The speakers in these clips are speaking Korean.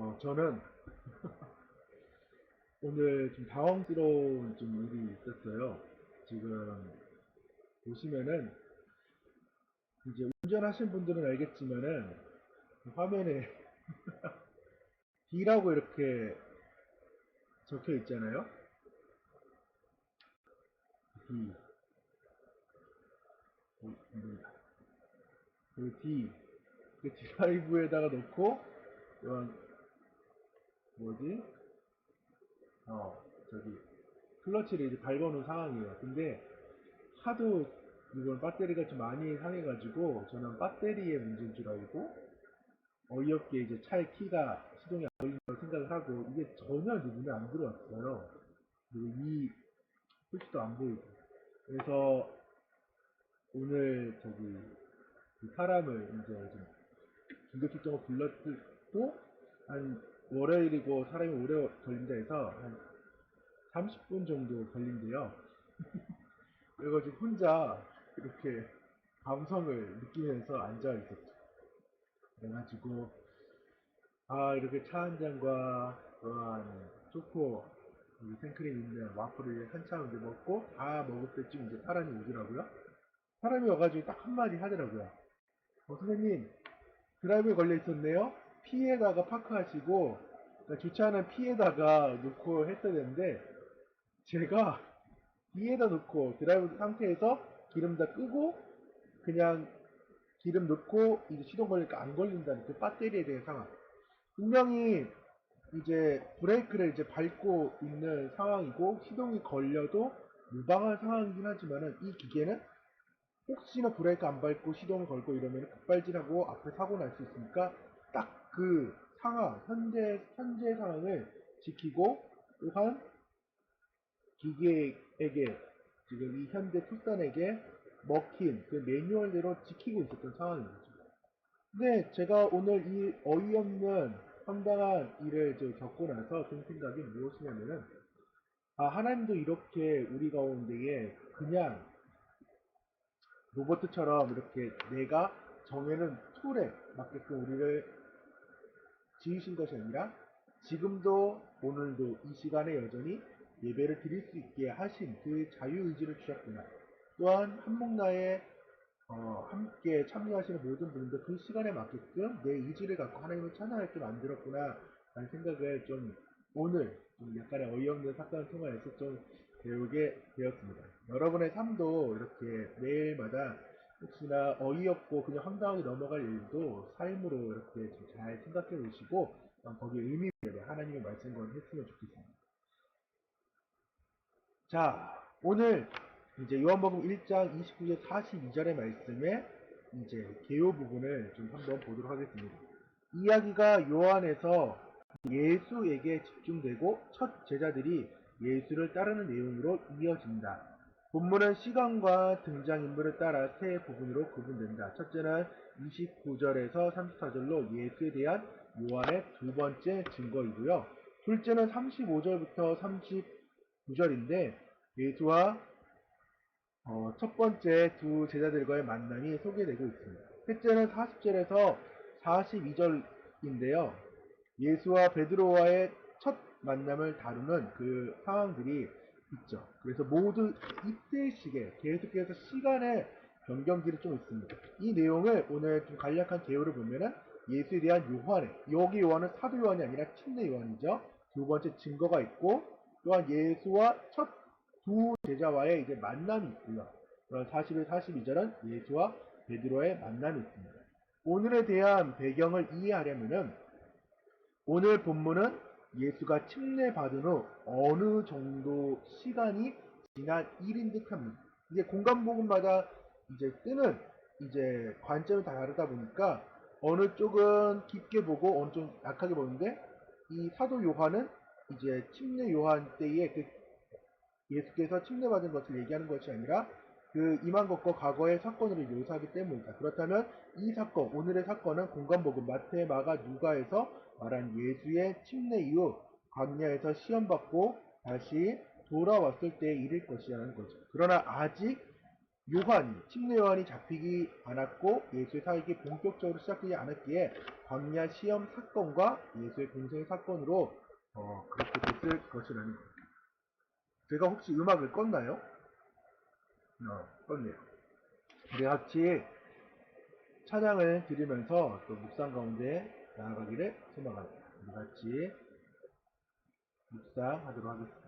어, 저는 오늘 좀 당황스러운 좀 일이 있었어요. 지금 보시면은 이제 운전하신 분들은 알겠지만은 화면에 D라고 이렇게 적혀 있잖아요. D. 보입니다. 그 D. 그 드라이브에다가 놓고, 이런, 뭐지? 어, 저기, 클러치를 이제 밟아놓은 상황이에요. 근데, 하도 이건 배터리가 좀 많이 상해가지고, 저는 배터리의 문제인 줄 알고, 어이없게 이제 차의 키가 시동이 안 걸린다고 생각을 하고, 이게 전혀 눈에 안 들어왔어요. 그리고 이, 표시도 안 보이고. 그래서, 오늘 저기, 그 사람을 이제 좀 중개 출장을 불렀고 한 월요일이고 사람이 오래 걸린다 해서 한 30분 정도 걸린대요. 그래가지고 혼자 이렇게 감성을 느끼면서 앉아 있었죠. 그래가지고 아 이렇게 차 한 잔과 초코 생크림 있는 와플을 한참 이제 먹고 다 먹을 때쯤 이제 사람이 오더라고요. 사람이 와가지고 딱 한마디 하더라고요. 어, 선생님, 드라이브에 걸려 있었네요? P에다가 파크하시고, 그러니까 주차하는 P에다가 놓고 했어야 되는데, 제가 D에다 놓고 드라이브 상태에서 기름 다 끄고, 그냥 기름 넣고, 이제 시동 걸리니까 안 걸린다는 그 배터리에 대한 상황. 분명히 이제 브레이크를 이제 밟고 있는 상황이고, 시동이 걸려도 무방한 상황이긴 하지만은, 이 기계는 혹시나 브레이크 안 밟고 시동을 걸고 이러면 급발진하고 앞에 사고 날 수 있으니까 딱 그 상황, 현재, 현재 상황을 지키고 또한 기계에게 지금 이 현재 투싼에게 먹힌 그 매뉴얼대로 지키고 있었던 상황인 거죠. 근데 제가 오늘 이 어이없는 황당한 일을 저 겪고 나서 든 생각이 무엇이냐면은 아 하나님도 이렇게 우리 가운데에 그냥 로버트처럼 이렇게 내가 정해는 툴에 맞게끔 우리를 지으신 것이 아니라 지금도 오늘도 이 시간에 여전히 예배를 드릴 수 있게 하신 그 자유의지를 주셨구나. 또한 한목나에 어, 함께 참여하시는 모든 분들 그 시간에 맞게끔 내 의지를 갖고 하나님을 찬양할 때 만들었구나 라는 생각을 좀 오늘 좀 약간의 어이없는 사건을 통해서 좀 배우게 되었습니다. 여러분의 삶도 이렇게 매일마다 혹시나 어이없고 그냥 황당하게 넘어갈 일도 삶으로 이렇게 좀 잘 생각해 보시고 거기에 의미 있는 하나님의 말씀과 했으면 좋겠습니다. 자, 오늘 이제 요한복음 1장 29절 42절의 말씀에 이제 개요 부분을 좀 한번 보도록 하겠습니다. 이야기가 요한에서 예수에게 집중되고 첫 제자들이 예수를 따르는 내용으로 이어진다. 본문은 시간과 등장인물을 따라 세 부분으로 구분된다. 첫째는 29절에서 34절로 예수에 대한 요한의 두 번째 증거이고요. 둘째는 35절부터 39절인데 예수와 어, 첫 번째 두 제자들과의 만남이 소개되고 있습니다. 셋째는 40절에서 42절인데요. 예수와 베드로와의 첫 만남을 다루는 그 상황들이 있죠. 그래서 모두 이때씩에 계속해서 시간의 변경들이 좀 있습니다. 이 내용을 오늘 좀 간략한 개요를 보면은 예수에 대한 요한의 여기 요한은 사도 요한이 아니라 침례 요한이죠. 두 번째 증거가 있고 또한 예수와 첫 두 제자와의 이제 만남이 있고요. 그런 41, 42절은 예수와 베드로의 만남이 있습니다. 오늘에 대한 배경을 이해하려면은 오늘 본문은 예수가 침례받은 후 어느 정도 시간이 지난 일인 듯 합니다. 이제 공간복음마다 이제 뜨는 이제 관점이 다 다르다 보니까 어느 쪽은 깊게 보고 어느 쪽은 약하게 보는데 이 사도 요한은 이제 침례 요한 때에 그 예수께서 침례받은 것을 얘기하는 것이 아니라 그 임한 것과 과거의 사건을 묘사하기 때문이다. 그렇다면 이 사건, 오늘의 사건은 공간복음 마태, 마가, 누가에서 말한 예수의 침례 이후 광야에서 시험받고 다시 돌아왔을 때의 일일 것이라는 거죠. 그러나 아직 요한이 침례 요한이 잡히지 않았고 예수의 사역이 본격적으로 시작되지 않았기에 광야 시험 사건과 예수의 공생 사건으로 어, 그렇게 됐을 것이라는 거예요. 제가 혹시 음악을 껐나요? 어, 껐네요. 우리 같이 찬양을 드리면서 또 묵상 가운데 나아가기를 소망합니다. 우리 같이 묵상하도록 하겠습니다.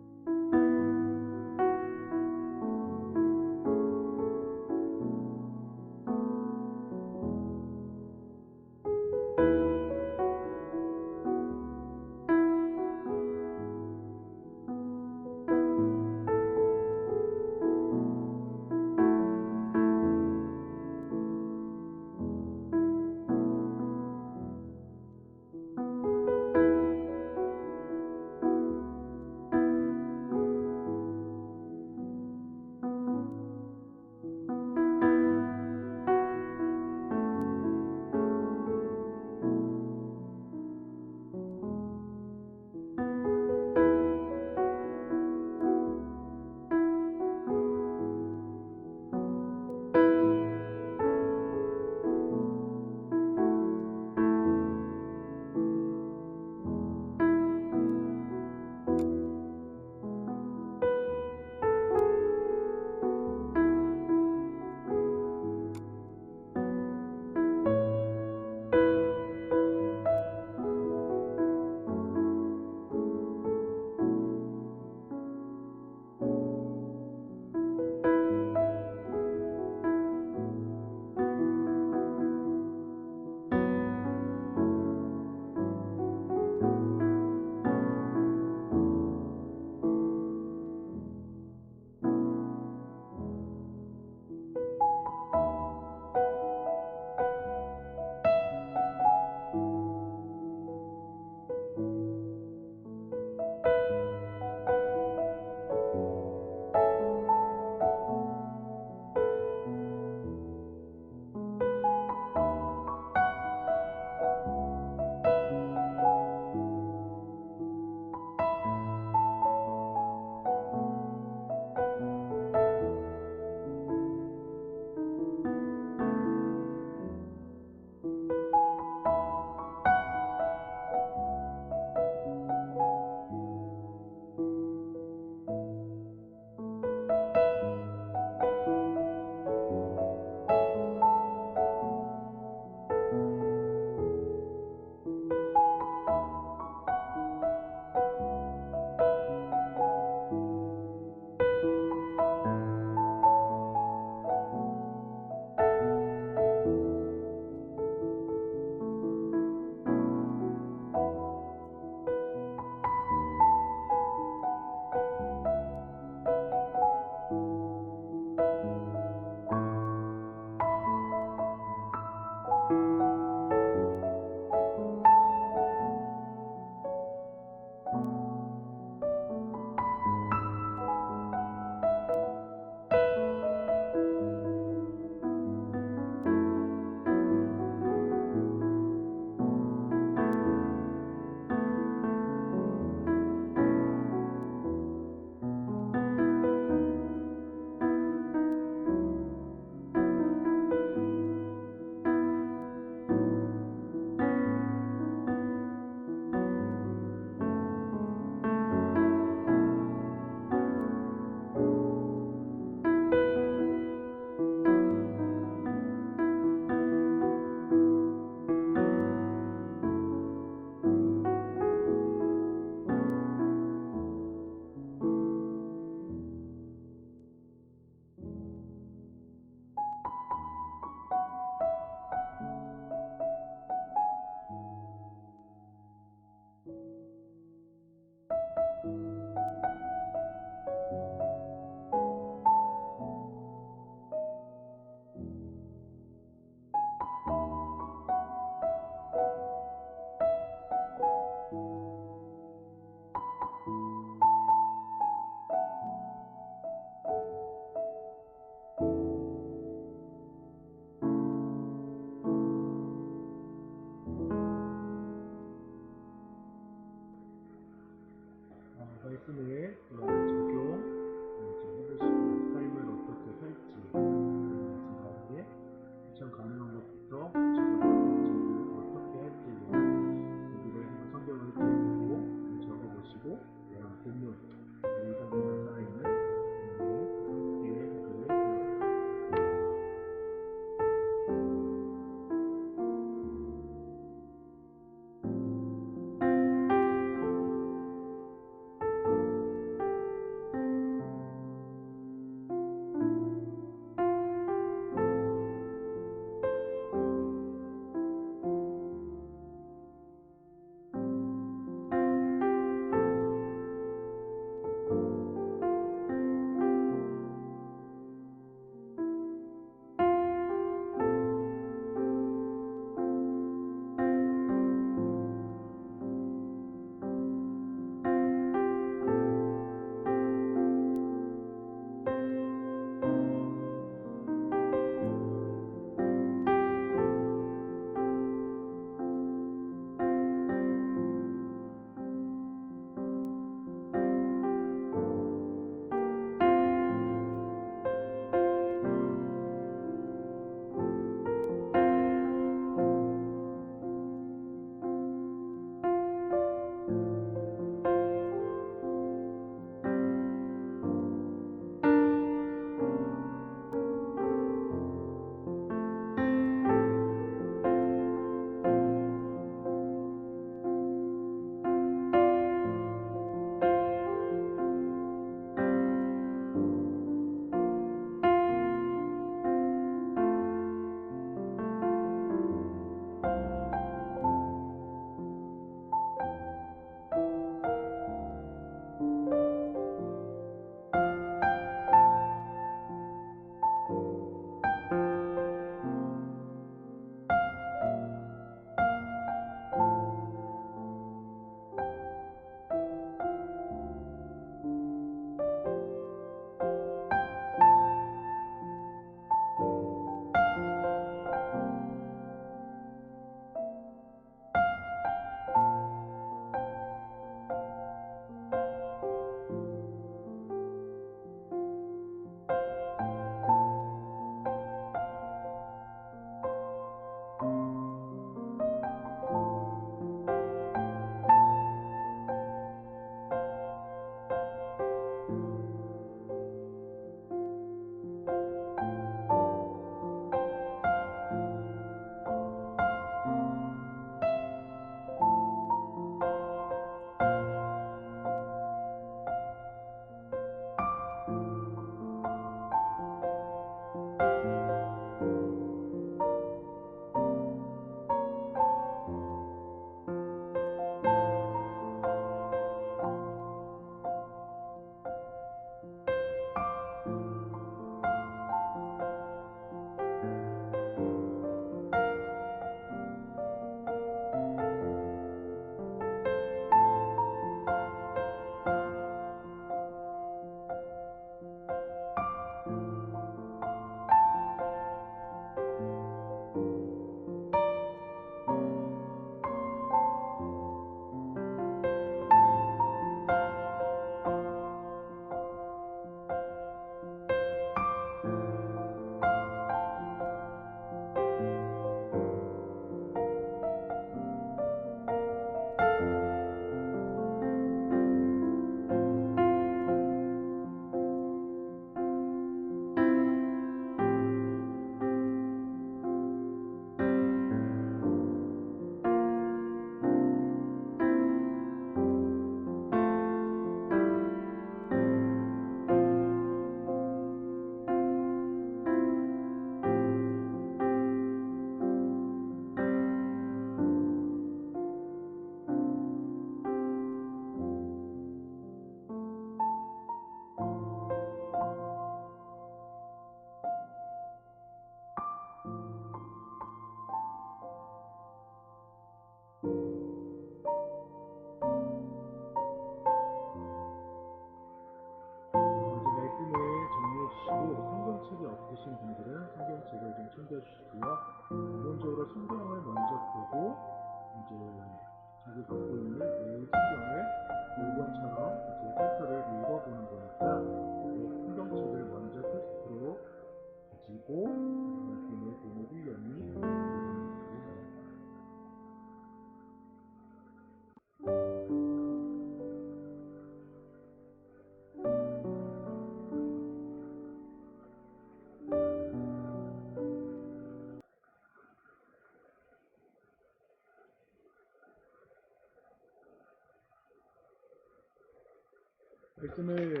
말씀을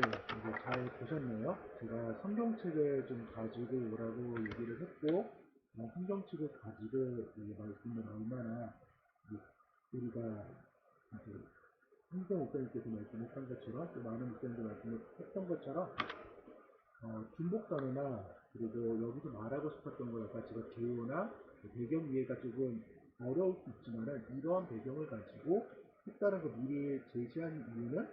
잘 보셨네요. 제가 성경책을 좀 가지고 오라고 얘기를 했고, 어, 성경책을 가지고 이 말씀을 얼마나 우리가 이제 한성 목사님께서 말씀했던 것처럼 또 많은 목사님들 말씀했던 것처럼 어, 중복 단어나 그리고 여기서 말하고 싶었던 거 약간 제가 개요나 배경 이해가 조금 어려울 수 있지만은 이러한 배경을 가지고 색다른 거 미리 제시한 이유는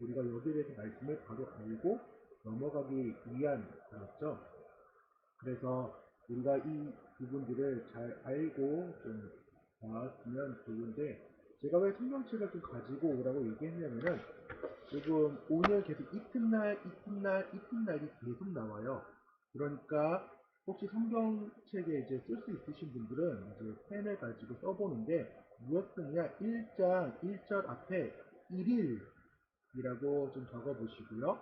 우리가 여기에 대해서 말씀을 바로 알고 넘어가기 위한 거였죠. 그래서 우리가 이 부분들을 잘 알고 좀 나왔으면 좋은데 제가 왜 성경책을 좀 가지고 오라고 얘기했냐면은 지금 오늘 계속 이튿날 이튿날 이튿날이 계속 나와요. 그러니까 혹시 성경책에 이제 쓸 수 있으신 분들은 이제 펜을 가지고 써보는데 무엇이냐 1장 1절 앞에 1일 이라고 좀 적어 보시고요.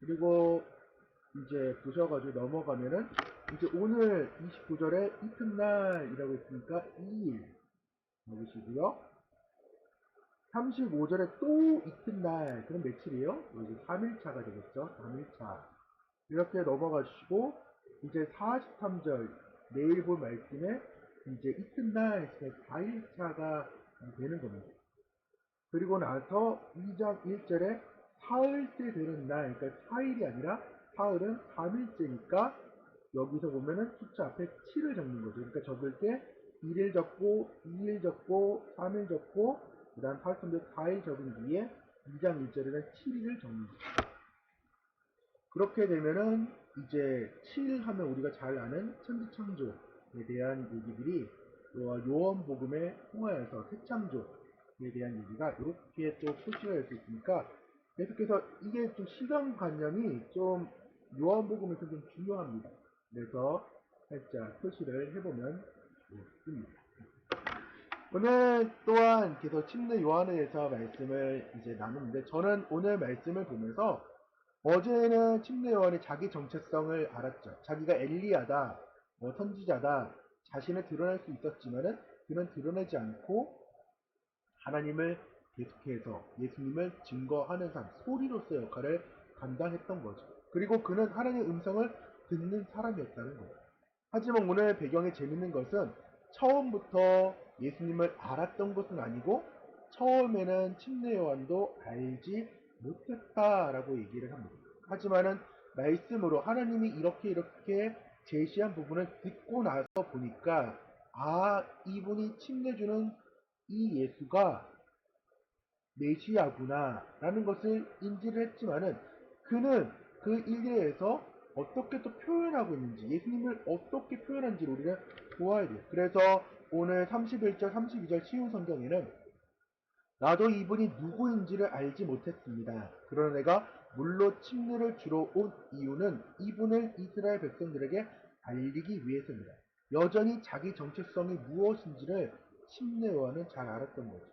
그리고 이제 보셔가지고 넘어가면은 이제 오늘 29절에 이튿날이라고 했으니까 2일 적으시고요. 35절에 또 이튿날 그럼 며칠이에요? 여기 3일차가 되겠죠. 3일차 이렇게 넘어가 주시고 이제 43절 내일 볼 말씀에 이제 이튿날 4일차가 되는 겁니다. 그리고 나서 2장 1절에 사흘째 되는 날, 그러니까 4일이 아니라 사흘은 3일째니까 여기서 보면은 숫자 앞에 7을 적는 거죠. 그러니까 적을 때 1일 적고, 2일 적고, 3일 적고, 그 다음 8일째 4일 적은 뒤에 2장 1절에는 7일을 적는 거죠. 그렇게 되면은 이제 7 하면 우리가 잘 아는 천지창조에 대한 얘기들이 또 요한복음에 통하여서 새창조 에 대한 얘기가 이렇게 또 표시가 될 수 있으니까 계속해서 이게 좀 시간관념이 좀 요한복음에서 좀 중요합니다. 그래서 살짝 표시를 해보면 좋습니다. 오늘 또한 계속 침례 요한에 대해서 말씀을 이제 나누는데 저는 오늘 말씀을 보면서 어제는 침례 요한이 자기 정체성을 알았죠. 자기가 엘리야다, 뭐 선지자다, 자신을 드러낼 수 있었지만은 그는 드러내지 않고 하나님을 계속해서 예수님을 증거하는 삶, 소리로서의 역할을 감당했던 거죠. 그리고 그는 하나님의 음성을 듣는 사람이었다는 거예요. 하지만 오늘 배경에 재밌는 것은 처음부터 예수님을 알았던 것은 아니고 처음에는 침례 요한도 알지 못했다라고 얘기를 합니다. 하지만은 말씀으로 하나님이 이렇게 이렇게 제시한 부분을 듣고 나서 보니까 아 이분이 침례 주는 이 예수가 메시아구나 라는 것을 인지를 했지만은 그는 그 일에서 어떻게 또 표현하고 있는지 예수님을 어떻게 표현한지를 우리가 보아야 돼요. 그래서 오늘 31절 32절 쉬운 성경에는 나도 이분이 누구인지를 알지 못했습니다. 그러나 내가 물로 침례를 주러 온 이유는 이분을 이스라엘 백성들에게 알리기 위해서입니다. 여전히 자기 정체성이 무엇인지를 침례 요한은 잘 알았던 거죠.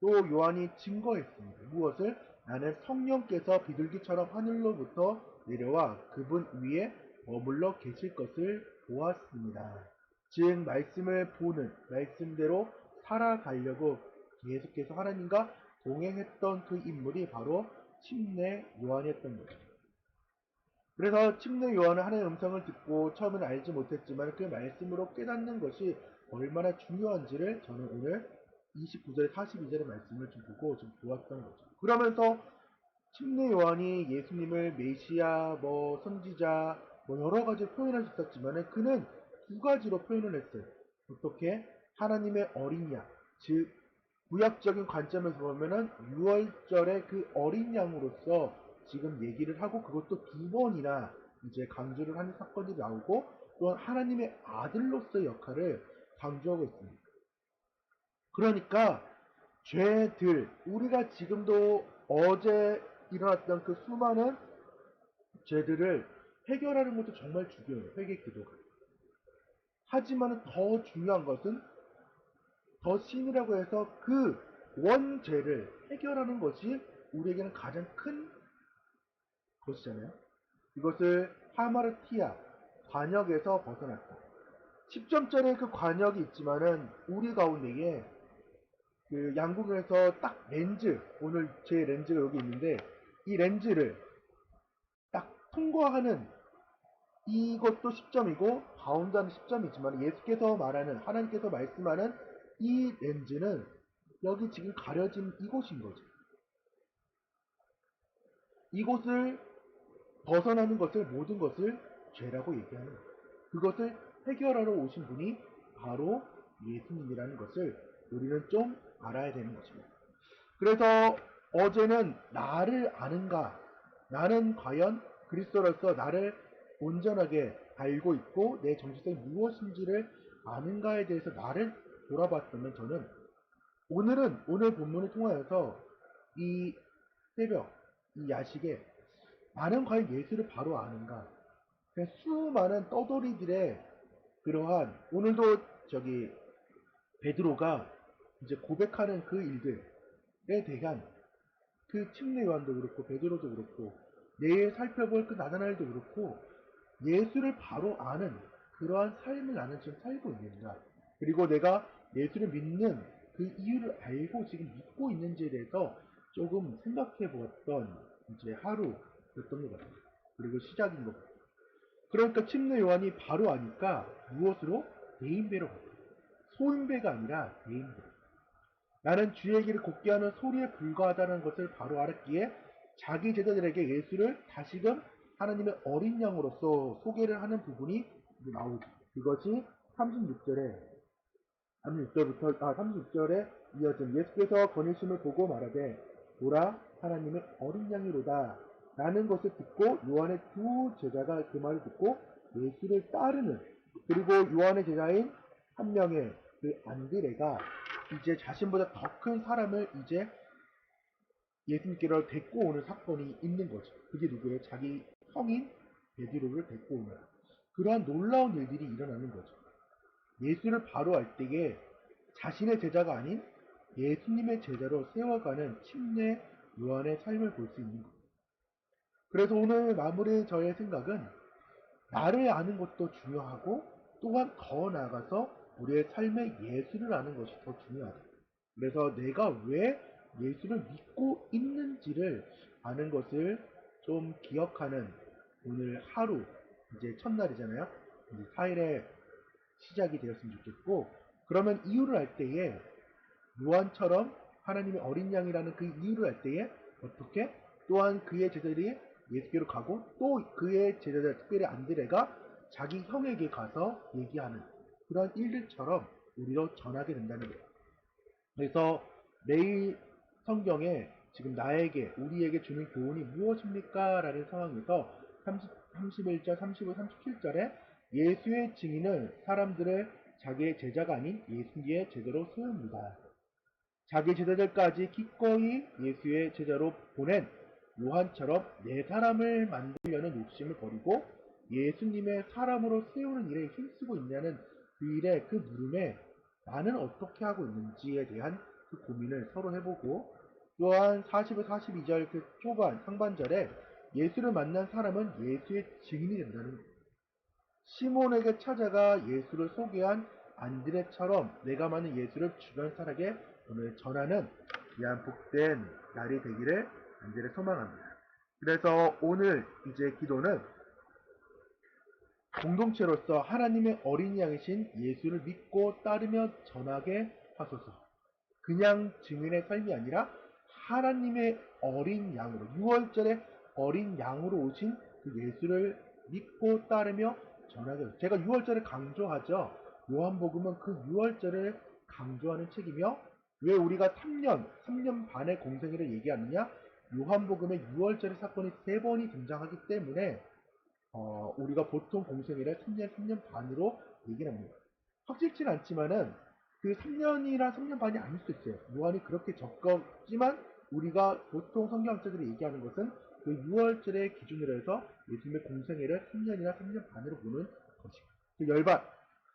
또 요한이 증거했습니다. 무엇을? 나는 성령께서 비둘기처럼 하늘로부터 내려와 그분 위에 머물러 계실 것을 보았습니다. 즉 말씀을 보는 말씀대로 살아가려고 계속해서 하나님과 동행했던 그 인물이 바로 침례 요한이었던 거죠. 그래서 침례 요한은 하나님의 음성을 듣고 처음에는 알지 못했지만 그 말씀으로 깨닫는 것이 얼마나 중요한지를 저는 오늘 29절 42절의 말씀을 좀 보고 좀 보았던 거죠. 그러면서 침례 요한이 예수님을 메시아, 뭐 선지자, 뭐 여러 가지 표현할 수 있었지만 그는 두 가지로 표현을 했어요. 어떻게? 하나님의 어린 양, 즉 구약적인 관점에서 보면은 6월절의 그 어린 양으로서 지금 얘기를 하고 그것도 두 번이나 이제 강조를 하는 사건이 나오고 또한 하나님의 아들로서의 역할을 강조하고 있습니다. 그러니까 죄들 우리가 지금도 어제 일어났던 그 수많은 죄들을 해결하는 것도 정말 중요해요. 회개 기도가. 하지만 더 중요한 것은 더 신이라고 해서 그 원죄를 해결하는 것이 우리에게는 가장 큰 것이잖아요. 이것을 하마르티아 관역에서 벗어났다. 10점짜리 그 관역이 있지만은 우리 가운데에 그 양궁에서 딱 렌즈 오늘 제 렌즈가 여기 있는데 이 렌즈를 딱 통과하는 이것도 10점이고 가운데는 10점이지만 예수께서 말하는 하나님께서 말씀하는 이 렌즈는 여기 지금 가려진 이곳인 거죠. 이곳을 벗어나는 것을 모든 것을 죄라고 얘기하는. 그것을 해결하러 오신 분이 바로 예수님이라는 것을 우리는 좀 알아야 되는 것입니다. 그래서 어제는 나를 아는가? 나는 과연 그리스도로서 나를 온전하게 알고 있고 내 정체성이 무엇인지를 아는가에 대해서 나를 돌아봤다면 저는 오늘은 오늘 본문을 통하여서 이 새벽 이 야식에 나는 과연 예수를 바로 아는가? 수많은 떠돌이들의 그러한 오늘도 저기 베드로가 이제 고백하는 그 일들에 대한 그 침례 요한도 그렇고 베드로도 그렇고 내일 살펴볼 그 나다나엘도 그렇고 예수를 바로 아는 그러한 삶을 나는 지금 살고 있는가 그리고 내가 예수를 믿는 그 이유를 알고 지금 믿고 있는지에 대해서 조금 생각해 보았던 이제 하루였던 것 같아요. 그리고 시작인 것 같아요. 그러니까 침례 요한이 바로 아니까 무엇으로? 대인배로 갔다. 소인배가 아니라 대인배. 나는 주의 길을 곱게 하는 소리에 불과하다는 것을 바로 알았기에 자기 제자들에게 예수를 다시금 하나님의 어린 양으로서 소개를 하는 부분이 나오죠. 그것이 36절에 36절부터 아 36절에 이어진 예수께서 거니심을 보고 말하되 보라 하나님의 어린 양이로다 라는 것을 듣고 요한의 두 제자가 그 말을 듣고 예수를 따르는 그리고 요한의 제자인 한 명의 그 안드레가 이제 자신보다 더 큰 사람을 이제 예수님께로 데리고 오는 사건이 있는 거죠. 그게 누구예요? 자기 성인 베드로를 데리고 오는 그러한 놀라운 일들이 일어나는 거죠. 예수를 바로 알 때에 자신의 제자가 아닌 예수님의 제자로 세워가는 침례 요한의 삶을 볼 수 있는 거예요. 그래서 오늘 마무리 저의 생각은 나를 아는 것도 중요하고 또한 더 나아가서 우리의 삶의 예수를 아는 것이 더 중요하다. 그래서 내가 왜 예수를 믿고 있는지를 아는 것을 좀 기억하는 오늘 하루 이제 첫날이잖아요. 이제 4일에 시작이 되었으면 좋겠고 그러면 이유를 알 때에 요한처럼 하나님의 어린 양이라는 그 이유를 알 때에 어떻게 또한 그의 제자들이 예수께로 가고 또 그의 제자들 특별히 안드레가 자기 형에게 가서 얘기하는 그런 일들처럼 우리로 전하게 된다는 거예요. 그래서 매일 성경에 지금 나에게 우리에게 주는 교훈이 무엇입니까? 라는 상황에서 30, 31절, 35, 37절에 예수의 증인은 사람들을 자기의 제자가 아닌 예수의 제자로 세웁니다. 자기 제자들까지 기꺼이 예수의 제자로 보낸 요한처럼 내 사람을 만들려는 욕심을 버리고 예수님의 사람으로 세우는 일에 힘쓰고 있냐는 그 일의 그 물음에 나는 어떻게 하고 있는지에 대한 그 고민을 서로 해보고 또한 40에 42절 그 초반 상반절에 예수를 만난 사람은 예수의 증인이 된다는. 시몬에게 찾아가 예수를 소개한 안드레처럼 내가 많은 예수를 주변 사람에게 오늘 전하는 귀한 복된 날이 되기를 간절히 소망합니다. 그래서 오늘 이제 기도는 공동체로서 하나님의 어린 양이신 예수를 믿고 따르며 전하게 하소서. 그냥 증인의 삶이 아니라 하나님의 어린 양으로 6월절에 어린 양으로 오신 그 예수를 믿고 따르며 전하게 하소서. 제가 6월절에 강조하죠. 요한복음은 그 6월절을 강조하는 책이며 왜 우리가 3년, 3년 반의 공생애를 얘기하느냐? 요한복음의 6월절의 사건이 세 번이 등장하기 때문에 어, 우리가 보통 공생애를 3년, 3년 반으로 얘기를 합니다. 확실치는 않지만은 그 3년이나 3년 반이 아닐 수 있어요. 요한이 그렇게 적었지만 우리가 보통 성경학자들이 얘기하는 것은 그 6월절의 기준으로 해서 예수님의 공생애를 3년이나 3년 반으로 보는 것입니다. 그 열반,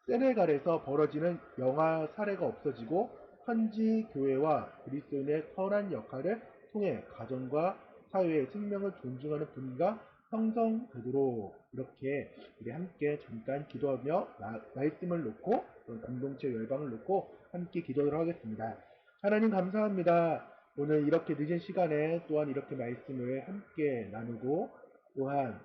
세네갈에서 벌어지는 영아 사례가 없어지고 현지 교회와 그리스도인의 선한 역할을 통해 가정과 사회의 생명을 존중하는 분위기가 형성되도록 이렇게 우리 함께 잠깐 기도하며 나- 말씀을 놓고 공동체 열방을 놓고 함께 기도를 하겠습니다. 하나님 감사합니다. 오늘 이렇게 늦은 시간에 또한 이렇게 말씀을 함께 나누고 또한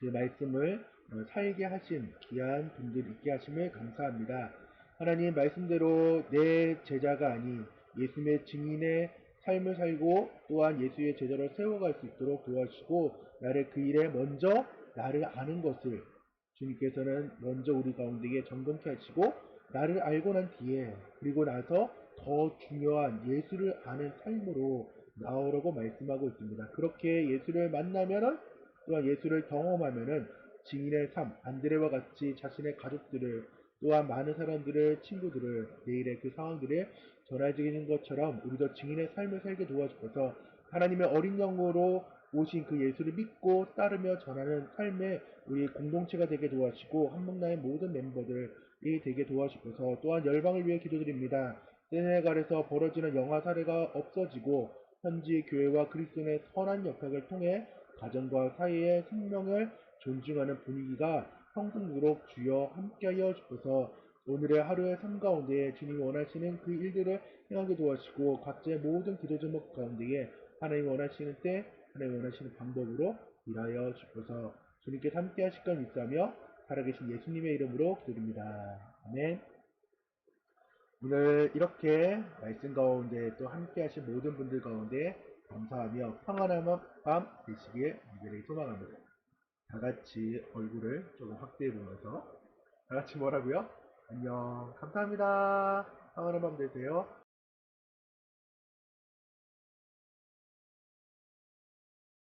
그 말씀을 어, 살게 하신 귀한 분들 있게 하심을 감사합니다. 하나님 말씀대로 내 제자가 아닌 예수님의 증인의 삶을 살고 또한 예수의 제자로 세워갈 수 있도록 도와주시고 나를 그 일에 먼저 나를 아는 것을 주님께서는 먼저 우리 가운데에 점검케 하시고 나를 알고 난 뒤에 그리고 나서 더 중요한 예수를 아는 삶으로 나오라고 말씀하고 있습니다. 그렇게 예수를 만나면은 또한 예수를 경험하면은 증인의 삶, 안드레와 같이 자신의 가족들을 또한 많은 사람들을 친구들을 내일의 그 상황들을 전해지는 것처럼 우리도 증인의 삶을 살게 도와주셔서 하나님의 어린 영으로 오신 그 예수를 믿고 따르며 전하는 삶의 우리 공동체가 되게 도와주시고 한목나의 모든 멤버들이 되게 도와주셔서 또한 열방을 위해 기도드립니다. 세네갈에서 벌어지는 영화 사례가 없어지고 현지 교회와 그리스도의 선한 역학을 통해 가정과 사이의 생명을 존중하는 분위기가 형성되도록 주여 함께하여 주셔서 오늘의 하루의 삶 가운데 주님이 원하시는 그 일들을 행하게 도와주시고 각자의 모든 기도 제목 가운데에 하나님 원하시는 때 하나님 원하시는 방법으로 일하여 주셔서 주님께 함께 하실 건 있다며 살아계신 예수님의 이름으로 기도드립니다. 아멘. 오늘 이렇게 말씀 가운데 또 함께 하신 모든 분들 가운데 감사하며 평안한 밤 되시길 간절히 소망합니다. 다 같이 얼굴을 조금 확대해 보면서 다 같이 뭐라고요? 안녕. 감사합니다. 평안한 밤 되세요.